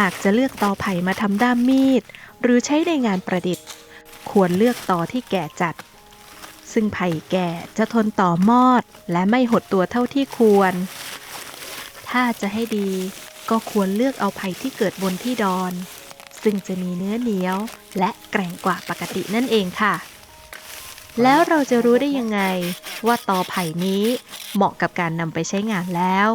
หากจะเลือกตอไผ่มาทำด้ามมีด หรือใช้ในงานประดิษฐ์ ควรเลือกตอที่แก่จัด ซึ่งไผ่แก่จะทนต่อมอดและไม่หดตัวเท่าที่ควร ถ้าจะให้ดีก็ควรเลือกเอาไผ่ที่เกิดบนที่ดอน ซึ่งจะมีเนื้อเหนียวและแกร่งกว่าปกตินั่นเองค่ะ แล้วเราจะรู้ได้ยังไง ว่าตอไผ่นี้เหมาะกับการนำไปใช้งานแล้ว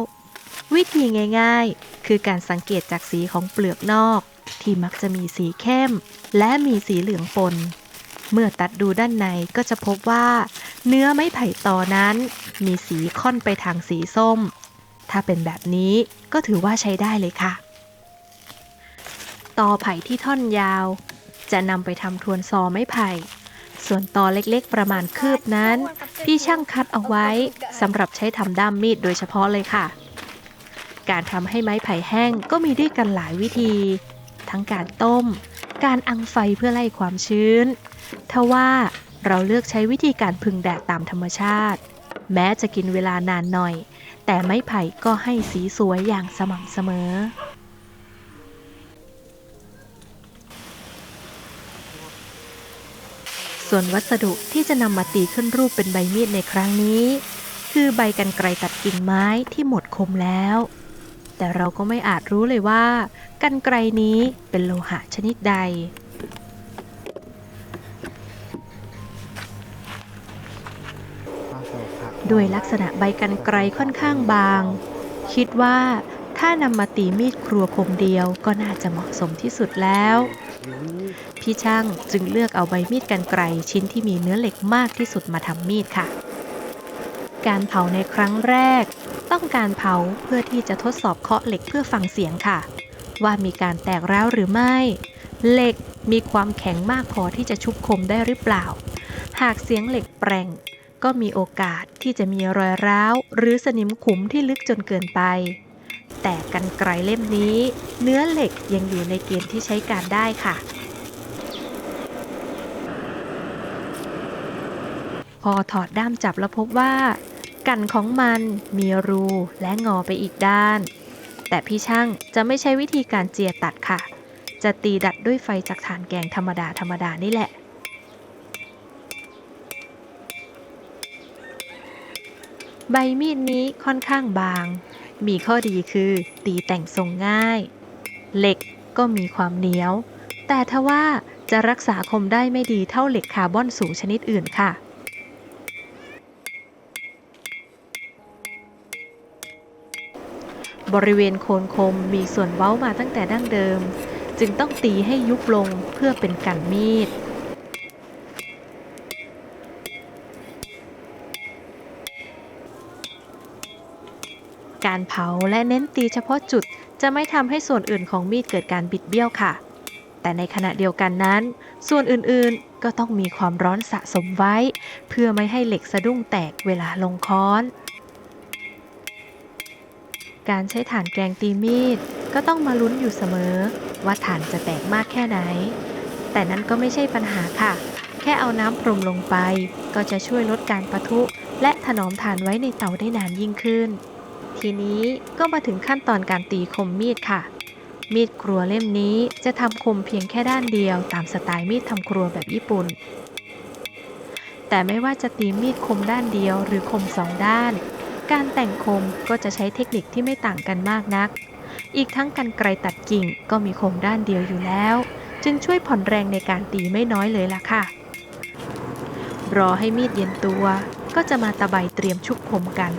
วิธีง่าย คือการสังเกตจากสีของเปลือกนอก ที่มักจะมีสีเข้ม และมีสีเหลืองปน เมื่อตัดดูด้านในก็จะพบว่า เนื้อไม้ไผ่ตอนั้น มีสีค่อนไปทางสีส้ม ถ้าเป็นแบบนี้ก็ถือว่าใช้ได้เลยค่ะ ตอไผ่ที่ท่อนยาว จะนำไปทำทวนซอไม้ไผ่ส่วนตอเล็กๆ ประมาณคืบนั้น พี่ช่างคัดเอาไว้สำหรับใช้ทำด้ามมีดโดยเฉพาะเลยค่ะ การทำให้ไม้ไผ่แห้งก็มีด้วยกันหลายวิธี ทั้งการต้ม การอังไฟเพื่อไล่ความชื้นทว่าเราเลือกใช้วิธีการพึ่งแดดตามธรรมชาติ แม้จะกินเวลานานหน่อย แต่ไม้ไผ่ก็ให้สีสวยอย่างสม่ำเสมอส่วนวัสดุที่จะนำมาตีขึ้นรูปเป็นใบมีดในครั้งนี้ คือใบกันไกรตัดกิ่งไม้ที่หมดคมแล้ว แต่เราก็ไม่อาจรู้เลยว่า กันไกรนี้เป็นโลหะชนิดใดด้วยลักษณะใบกันไกรค่อนข้างบาง คิดว่าถ้านำมาตีมีดครัวคมเดียวก็น่าจะเหมาะสมที่สุดแล้ว พี่ช่างจึงเลือกเอาใบมีดกันไกรชิ้นที่มีเนื้อเหล็กมากที่สุดมาทำมีดค่ะ การเผาในครั้งแรก ต้องการเผาเพื่อที่จะทดสอบเคาะเหล็กเพื่อฟังเสียงค่ะ ว่ามีการแตกร้าวหรือไม่ เหล็กมีความแข็งมากพอที่จะชุบคมได้หรือเปล่า หากเสียงเหล็กแปร่งก็มีโอกาสที่จะมีรอยร้าว หรือสนิมขุมที่ลึกจนเกินไป แต่กันไกรเล่มนี้ เนื้อเหล็กยังอยู่ในเกณฑ์ที่ใช้การได้ค่ะ พอถอดด้ามจับแล้วพบว่า กันของมันมีรูและงอไปอีกด้าน แต่พี่ช่างจะไม่ใช้วิธีการเจียตัดค่ะ จะตีดัดด้วยไฟจากถ่านแกงธรรมดาธรรมดานี่แหละใบมีดนี้ค่อนข้างบาง มีข้อดีคือตีแต่งทรงง่าย เหล็กก็มีความเหนียว แต่ทว่าจะรักษาคมได้ไม่ดีเท่าเหล็กคาร์บอนสูงชนิดอื่นค่ะ บริเวณโคนคมมีส่วนเว้ามาตั้งแต่ดั้งเดิม จึงต้องตีให้ยุบลงเพื่อเป็นกันมีดการเผาและเน้นตีเฉพาะจุดจะไม่ทำให้ส่วนอื่นของมีดเกิดการบิดเบี้ยวค่ะ แต่ในขณะเดียวกันนั้น ส่วนอื่นๆก็ต้องมีความร้อนสะสมไว้ เพื่อไม่ให้เหล็กสะดุ้งแตกเวลาลงค้อน การใช้ถ่านแกงตีมีด ก็ต้องมาลุ้นอยู่เสมอ ว่าถ่านจะแตกมากแค่ไหน แต่นั้นก็ไม่ใช่ปัญหาค่ะ แค่เอาน้ำพรมลงไป ก็จะช่วยลดการปะทุ และถนอมถ่านไว้ในเตาได้นานยิ่งขึ้น ทีนี้ก็มาถึงขั้นตอนการตีคมมีดค่ะ มีดครัวเล่มนี้จะทำคมเพียงแค่ด้านเดียวตามสไตล์มีดทำครัวแบบญี่ปุ่นแต่ไม่ว่าจะตีมีดคมด้านเดียวหรือคมสองด้าน การแต่งคมก็จะใช้เทคนิคที่ไม่ต่างกันมากนัก อีกทั้งกันไกรตัดกิ่งก็มีคมด้านเดียวอยู่แล้ว จึงช่วยผ่อนแรงในการตีไม่น้อยเลยล่ะค่ะ รอให้มีดเย็นตัว ก็จะมาตะไบเตรียมชุบคมกัน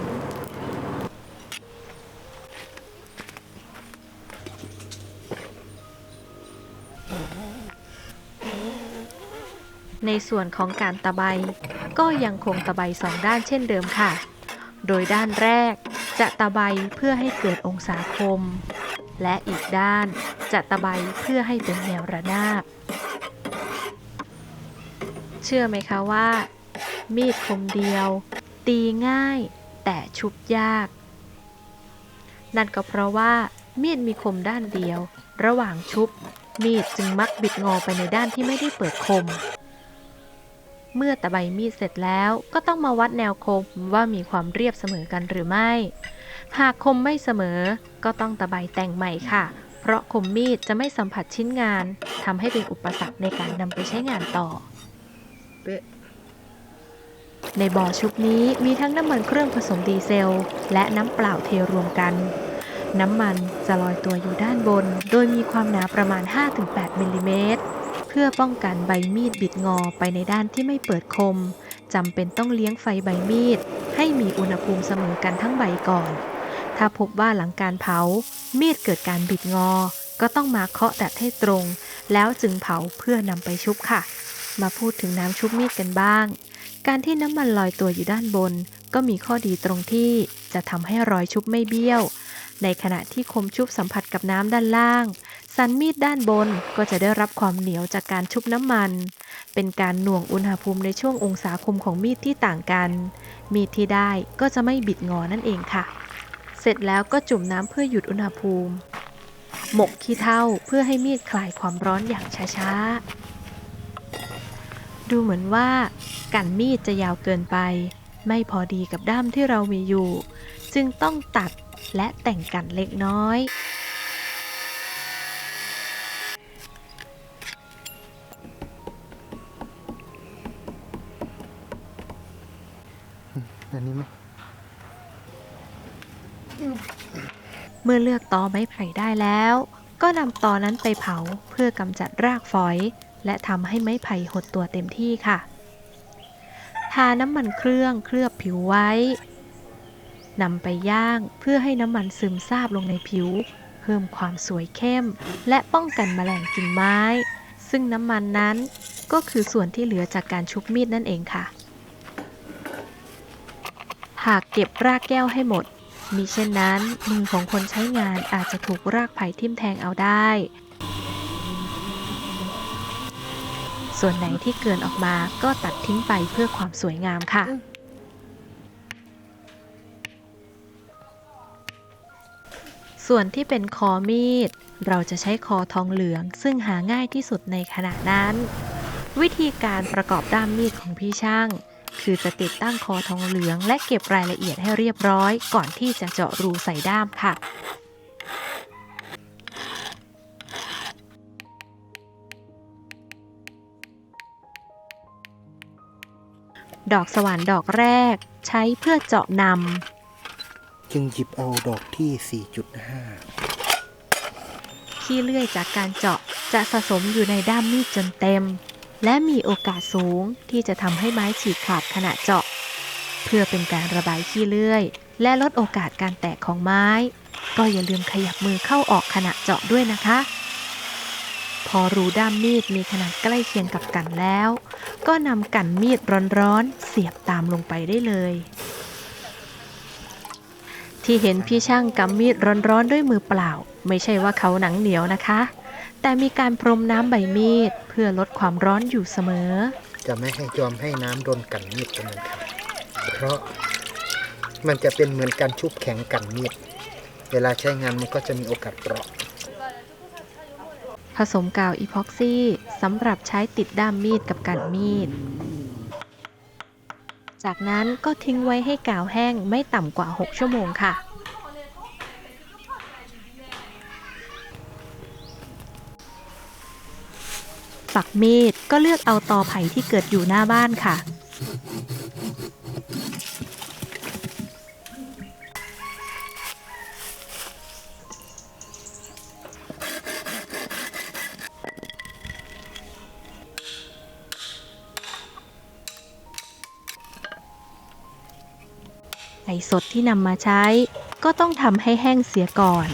ในส่วนของการตะไบก็ยังคงตะไบสองด้านเช่นเดิมค่ะ โดยด้านแรกจะตะไบเพื่อให้เกิดองศาคม และอีกด้านจะตะไบเพื่อให้เป็นแนวระนาบ เชื่อไหมคะว่า มีดคมเดียว ตีง่าย แต่ชุบยาก นั่นก็เพราะว่า มีดมีคมด้านเดียว ระหว่างชุบ มีดจึงมักบิดงอไปในด้านที่ไม่ได้เปิดคม เมื่อตะไบมีดเสร็จแล้วก็ต้องมาวัดแนวคมว่ามีความเรียบเสมอกันหรือไม่ หากคมไม่เสมอ ก็ต้องตะไบแต่งใหม่ค่ะ เพราะคมมีดจะไม่สัมผัสชิ้นงานทำให้เป็นอุปสรรคในการนำไปใช้งานต่อ ในบ่อชุบนี้มีทั้งน้ำมันเครื่องผสมดีเซล และน้ำเปล่าเทรวมกัน น้ำมันจะลอยตัวอยู่ด้านบน โดยมีความหนาประมาณ 5-8มิลลิเมตร พื่อป้องกันใบมีดบิดงอไปในด้านที่ไม่เปิดคมจำเป็นต้องเลี้ยงไฟใบมีด ให้มีอุณหภูมิเสมอกันทั้งใบก่อน ถ้าพบว่าหลังการเผา มีดเกิดการบิดงอ ก็ต้องมาเคาะดัดให้ตรง แล้วจึงเผาเพื่อนำไปชุบค่ะ มาพูดถึงน้ำชุบมีดกันบ้าง การที่น้ำมันลอยตัวอยู่ด้านบน ก็มีข้อดีตรงที่จะทำให้รอยชุบไม่เบี้ยว ในขณะที่คมชุบสัมผัสกับน้ำด้านล่าง สันมีดด้านบนก็จะได้รับความเหนียวจากการชุบน้ำมัน เป็นการหน่วงอุณหภูมิในช่วงองศาคมของมีดที่ต่างกัน มีดที่ได้ก็จะไม่บิดงอนั่นเองค่ะ เสร็จแล้วก็จุ่มน้ำเพื่อหยุดอุณหภูมิ หมกขี้เถ้าเพื่อให้มีดคลายความร้อนอย่างช้าๆ ดูเหมือนว่ากันมีดจะยาวเกินไป ไม่พอดีกับด้ามที่เรามีอยู่ จึงต้องตัด และแต่งกันเล็กน้อย อันนี้ไหมเมื่อเลือกตอไม้ไผ่ได้แล้ว ก็นำตอนั้นไปเผาเพื่อกำจัดรากฝอย และทำให้ไม้ไผ่หดตัวเต็มที่ค่ะ ทาน้ำมันเครื่องเคลือบผิวไว้ นำไปย่างเพื่อให้น้ำมันซึมซาบลงในผิว เพิ่มความสวยเข้ม และป้องกันแมลงกินไม้ ซึ่งน้ำมันนั้นก็คือส่วนที่เหลือจากการชุบมีดนั่นเองค่ะ หากเก็บรากแก้วให้หมด มิเช่นนั้นมือของคนใช้งานอาจจะถูกรากไผ่ทิ่มแทงเอาได้ ส่วนไหนที่เกินออกมาก็ตัดทิ้งไปเพื่อความสวยงามค่ะ ส่วนที่เป็นคอมีด เราจะใช้คอทองเหลือง ซึ่งหาง่ายที่สุดในขณะนั้น วิธีการประกอบด้ามมีดของพี่ช่าง คือจะติดตั้งคอทองเหลืองและเก็บรายละเอียดให้เรียบร้อย ก่อนที่จะเจาะรูใส่ด้ามค่ะดอกสว่านดอกแรก ใช้เพื่อเจาะนำ จึงหยิบเอาดอกที่ 4.5ำขี้เลื่อยจากการเจาะจะสะสมอยู่ในด้ามมีดจนเต็ม และมีโอกาสสูงที่จะทำให้ไม้ฉีกขาดขณะเจาะ เพื่อเป็นการระบายขี้เลื่อย และลดโอกาสการแตกของไม้ ก็อย่าลืมขยับมือเข้าออกขณะเจาะด้วยนะคะ พอรูด้ามมีดมีขนาดใกล้เคียงกับกันแล้ว ก็นำกันมีดร้อนๆเสียบตามลงไปได้เลย ที่เห็นพี่ช่างกำมีดร้อนๆด้วยมือเปล่า ไม่ใช่ว่าเขาหนังเหนียวนะคะ แต่มีการพรมน้ำใบมีดเพื่อลดความร้อนอยู่เสมอ จะไม่ให้ยอมให้น้ำโดนกันมีดเป็นอันขาดเพราะมันจะเป็นเหมือนการชุบแข็งกันมีด เวลาใช้งานมันก็จะมีโอกาสเปราะ ผสมกาวอีพ็อกซี่สำหรับใช้ติดด้ามมีดกับกันมีด จากนั้นก็ทิ้งไว้ให้กาวแห้งไม่ต่ำกว่า 6 ชั่วโมงค่ะ ฝักมีดก็เลือกเอาตอไผ่ที่เกิดอยู่หน้าบ้านค่ะ ไก่สดที่นำมาใช้ ก็ต้องทำให้แห้งเสียก่อน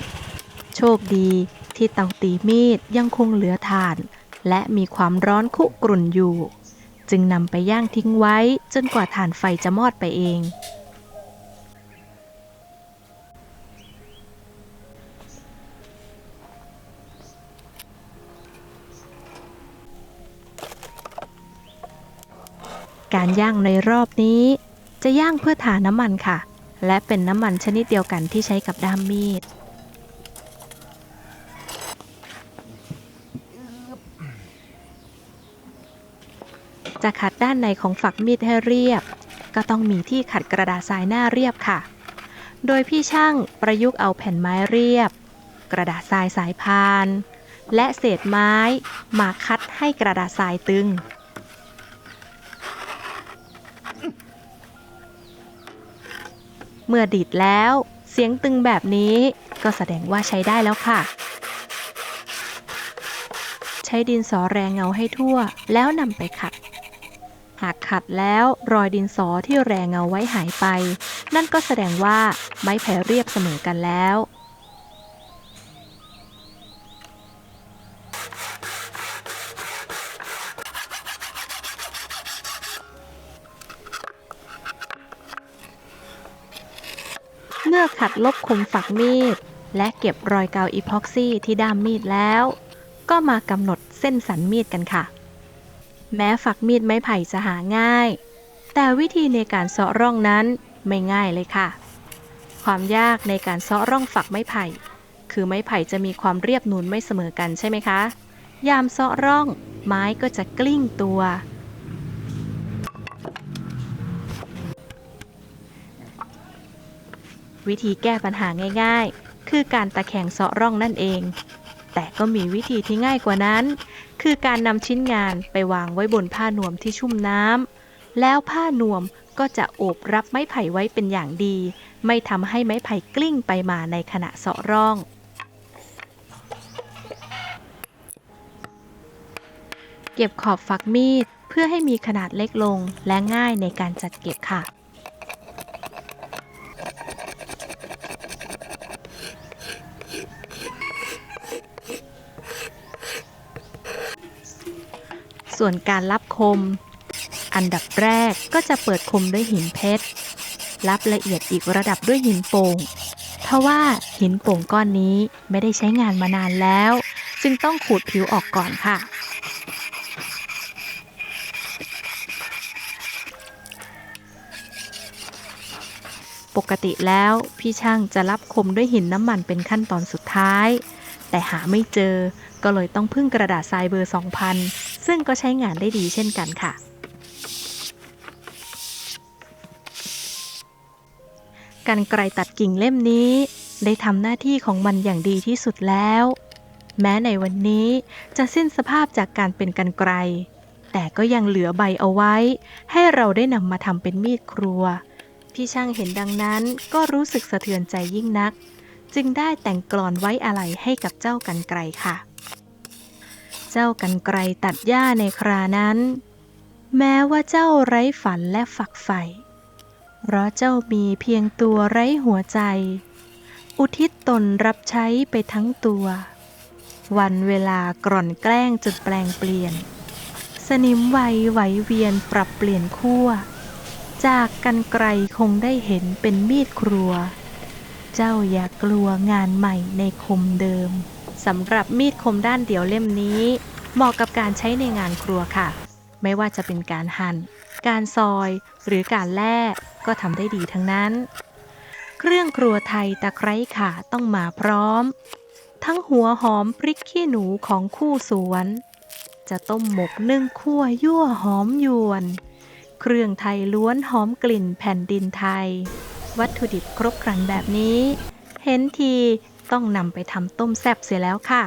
โชคดีที่เตาตีมีดยังคงเหลือถ่าน และมีความร้อนคุกรุ่นอยู่ จึงนำไปย่างทิ้งไว้จนกว่าถ่านไฟจะมอดไปเอง การย่างในรอบนี้ จะย่างเพื่อทาน้ำมันค่ะ และเป็นน้ำมันชนิดเดียวกันที่ใช้กับด้ามมีด จะขัดด้านในของฝักมีดให้เรียบ ก็ต้องมีที่ขัดกระดาษทรายหน้าเรียบค่ะ โดยพี่ช่างประยุกต์เอาแผ่นไม้เรียบ กระดาษทรายสายพาน และเศษไม้มาคัดให้กระดาษทรายตึงเมื่อดีดแล้ว เสียงตึงแบบนี้ก็แสดงว่าใช้ได้แล้วค่ะ ใช้ดินสอแรงเงาให้ทั่วแล้วนำไปขัด หากขัดแล้วรอยดินสอที่แรงเงาไว้หายไป นั่นก็แสดงว่าไม้แผ่เรียบเสมอกันแล้วเมื่อขัดลบคมฝักมีด และเก็บรอยกาวอีพ็อกซี่ที่ด้ามมีดแล้ว ก็มากำหนดเส้นสันมีดกันค่ะ แม้ฝักมีดไม้ไผ่จะหาง่าย แต่วิธีในการเซาะร่องนั้นไม่ง่ายเลยค่ะ ความยากในการเซาะร่องฝักไม้ไผ่ คือไม้ไผ่จะมีความเรียบนูนไม่เสมอกันใช่ไหมคะ ยามเซาะร่องไม้ก็จะกลิ้งตัว วิธีแก้ปัญหาง่ายๆ คือการตะแคงเซาะร่องนั่นเอง แต่ก็มีวิธีที่ง่ายกว่านั้น คือการนำชิ้นงานไปวางไว้บนผ้านวมที่ชุ่มน้ำแล้วผ้านวมก็จะโอบรับไม้ไผ่ไว้เป็นอย่างดี ไม่ทำให้ไม้ไผ่กลิ้งไปมาในขณะเสาะร่อง เก็บขอบฝักมีดเพื่อให้มีขนาดเล็กลงและง่ายในการจัดเก็บค่ะ ส่วนการรับคม อันดับแรกก็จะเปิดคมด้วยหินเพชร รับละเอียดอีกระดับด้วยหินโป่งทว่าหินโป่งก้อนนี้ไม่ได้ใช้งานมานานแล้ว จึงต้องขูดผิวออกก่อนค่ะ ปกติแล้วพี่ช่างจะรับคมด้วยหินน้ำมันเป็นขั้นตอนสุดท้าย แต่หาไม่เจอก็เลยต้องพึ่งกระดาษทรายเบอร์ 2000 ซึ่งก็ใช้งานได้ดีเช่นกันค่ะ กันไกรตัดกิ่งเล่มนี้ ได้ทำหน้าที่ของมันอย่างดีที่สุดแล้ว แม้ในวันนี้จะสิ้นสภาพจากการเป็นกันไกรแต่ก็ยังเหลือใบเอาไว้ ให้เราได้นำมาทำเป็นมีดครัว พี่ช่างเห็นดังนั้นก็รู้สึกสะเทือนใจยิ่งนัก จึงได้แต่งกลอนไว้อะไรให้กับเจ้ากันไกรค่ะ เจ้ากันไกรตัดหญ้าในครานั้น แม้ว่าเจ้าไร้ฝันและฝักใฝ่เพราะเจ้ามีเพียงตัวไร้หัวใจ อุทิศตนรับใช้ไปทั้งตัว วันเวลากร่อนแกล้งจนแปลงเปลี่ยน สนิมไวยไหวเวียนปรับเปลี่ยนขั้วจากกันไกรคงได้เห็นเป็นมีดครัว เจ้าอย่ากลัวงานใหม่ในคมเดิม สำหรับมีดคมด้านเดียวเล่มนี้ เหมาะกับการใช้ในงานครัวค่ะ ไม่ว่าจะเป็นการหั่น การซอย หรือการแล่ก็ทำได้ดีทั้งนั้น เครื่องครัวไทยตะไคร้ข่าต้องมาพร้อม ทั้งหัวหอมพริกขี้หนูของคู่สวน จะต้มหมกนึ่งคั่วยั่วหอมยวน เครื่องไทยล้วนหอมกลิ่นแผ่นดินไทย วัตถุดิบครบครันแบบนี้ เห็นที ต้องนำไปทำต้มแซ่บเสียแล้วค่ะ